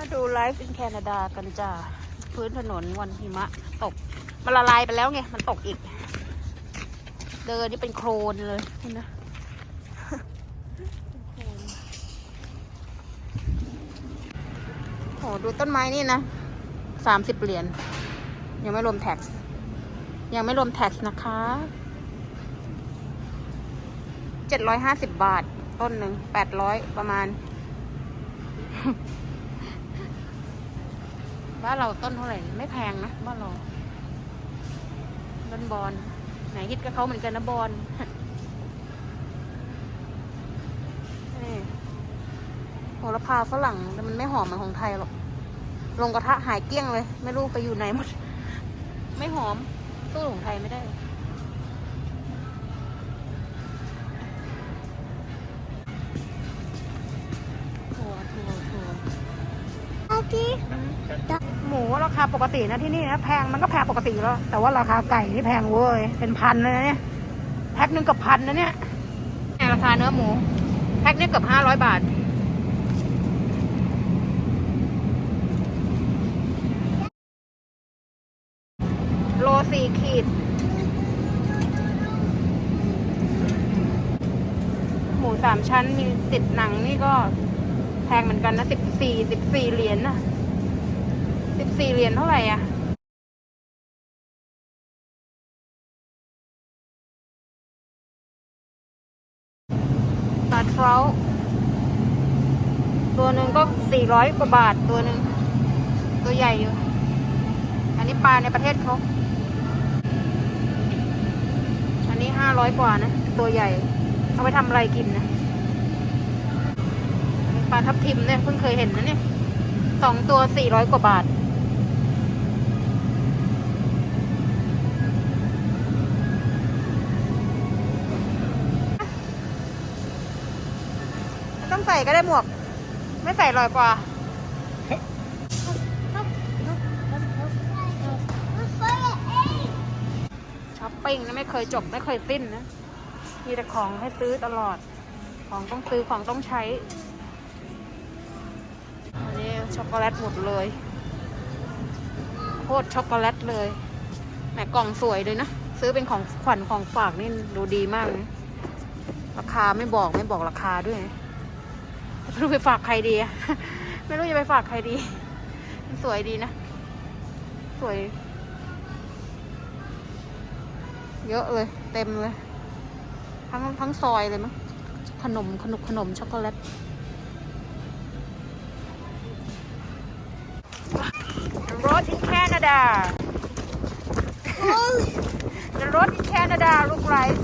มาดูไลฟ์ in แคนาดากันจ้าพื้นถนนวันหิมะตก มันละลายไปแล้วไง มันตกอีก เดินนี่เป็นโคลนเลยเห็นนะโหดูต้นไม้นี่นะสามสิบเหรียญยังไม่รวมแท็กซ์ยังไม่รวมแท็กซ์นะคะเจ็ดร้อยห้าสิบบาท ต้นหนึ่งแปดร้อยประมาณ บ้านเราต้นเท่าไหร่ไม่แพงนะบ้านเราต้นบอลไหนฮิตกับเขาเหมือนกันนะบอลนี่โหระพาฝรั่งแต่มันไม่หอมเหมือนของไทยหรอกลงกระทะหายเกลี้ยงเลย ไม่รู้ไปอยู่ไหนหมด ไม่หอมตู้ของไทยไม่ได้ถั่วถั่วถั่ว Aquí. หมูราคาปกตินะที่นี่นะแพงมันก็แพงปกติแล้ว แต่ว่าราคาไก่นี่แพงเว้ยเป็นพันเลยนะเนี่ยแพ็คหนึ่งเกับพันนะเนี่ยเนี่ยราคาเนื้อหมู แพ็คนี่เกือบห้าร้อยบาทโลสี่ขีด หมูสามชั้นมีติดหนังนี่ก็แพงเหมือนกันนะสิบสี่สิบสี่เหรียญนะ สิบสี่เหรียญเท่าไหร่อะปลาเท้าตัวหนึ่งก็สี่ร้อยกว่าบาทตัวหนึ่ง ตัวใหญ่อยู่ อันนี้ปลาในประเทศเขาอันนี้ห้าร้อยกว่านะ ตัวใหญ่ เอาไปทำอะไรกินนะนนปลาทับทิมเนี่ยเพิ่งเคยเห็นนะเนี่ยสองตัวสี่ร้อยกว่าบาท ใส่ก็ได้หมวก ไม่ใส่ลอยกว่า ช้อปปิ้งนะไม่เคยจบไม่เคยสิ้นนะ มีแต่ของให้ซื้อตลอด ของต้องซื้อของต้องใช้ อันนี้ช็อกโกแลตหมดเลย โคตรช็อกโกแลตเลย แหมกล่องสวยเลยนะ ซื้อเป็นของขวัญของฝากนี่ดูดีมากเลยราคาไม่บอกไม่บอกราคาด้วยนะ ไม่รู้ไปฝากใครดี ไม่รู้จะไปฝากใครดี สวยดีนะ สวย เยอะเลย เต็มเลย ทั้งทั้งซอยเลยมั้ง ขนมขนมขนมช็อกโกแลต The road in Canada The road in Canada look like